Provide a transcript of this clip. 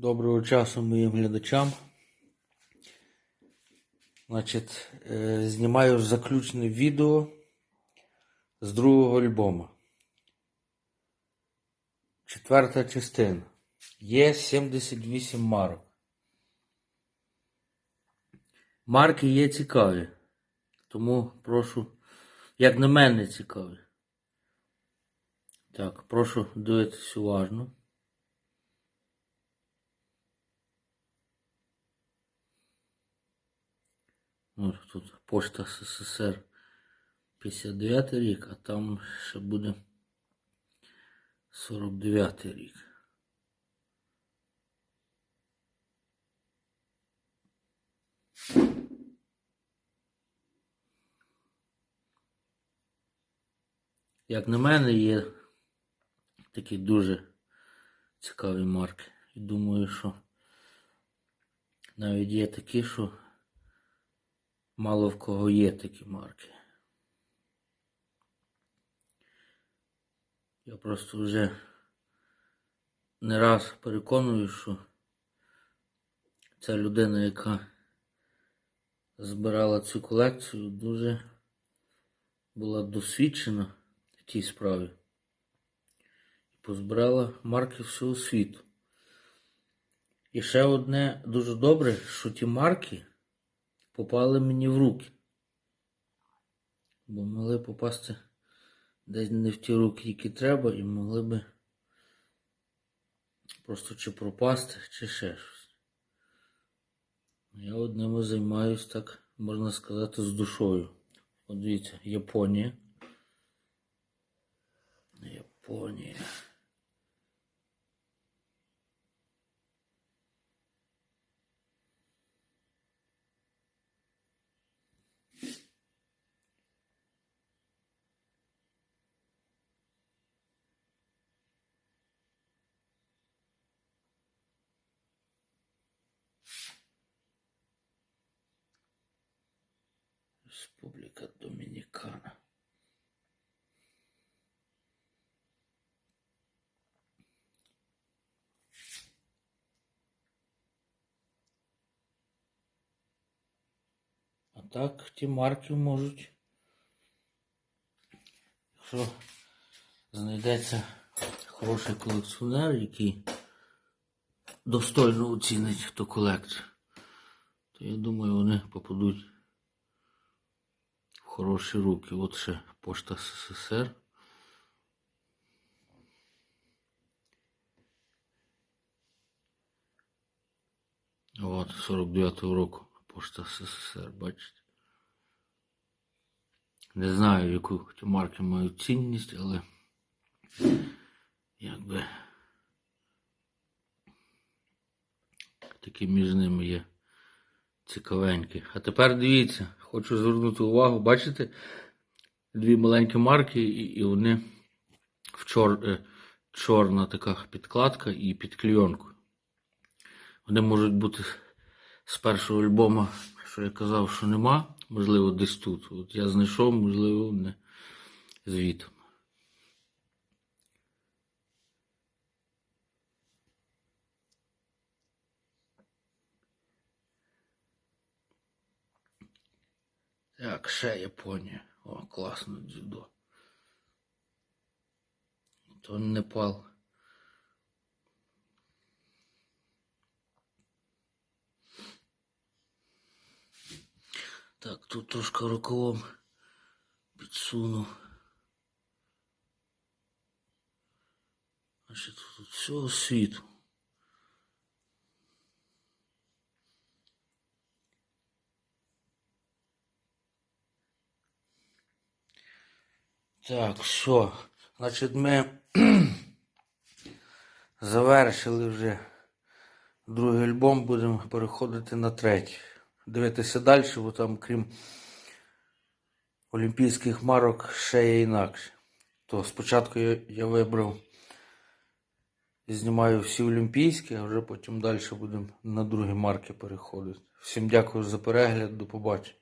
Доброго часу моїм глядачам. Значить, е, знімаю заключне відео з другого альбому. Четверта частина. Є 78 марок. Марки є цікаві. Тому прошу, як на мене, цікаві. Так, прошу дивитись уважно. Ну, тут пошта СССР 59 рік, а там ще буде 49 рік. Як на мене, є такі дуже цікаві марки. І думаю, що навіть є такі, що Мало в кого є такі марки. Я просто вже не раз переконую, що ця людина, яка збирала цю колекцію, дуже була досвідчена в тій справі. І позбирала марки всього світу. І ще одне дуже добре, що ті марки попали мені в руки. Бо могли попасти десь не в ті руки, які треба, і могли би просто чи пропасти, чи ще щось. Я одними займаюсь так, можна сказати, з душою. От дивіться, Японія. Японія. Республіка Домінікана. А так ті марки можуть. Якщо знайдеться хороший колекціонер, який достойно оцінить ту колекцію, то я думаю, вони попадуть хороші руки. От ще пошта СССР. От, 49-го року пошта СССР, бачите. Не знаю, яку марки мають цінність, але якби такі між ними є цікавенькі. А тепер дивіться, хочу звернути увагу, бачите, дві маленькі марки, і, і вони в чор, е, чорна така підкладка і під клейонкою. Вони можуть бути з першого альбому, що я казав, що нема, можливо, десь тут. От я знайшов, можливо, не звітом. Так, ще Японія. О, класно дзюдо. То Непал. Так, тут трошки рукавом підсуну. Значить, тут всього світу. Так, що? Значить, ми завершили вже другий альбом, будемо переходити на третій. Дивитися далі, бо там, крім олімпійських марок, ще є інакше. То спочатку я, я вибрав і знімаю всі олімпійські, а вже потім далі будемо на другі марки переходити. Всім дякую за перегляд, до побачення.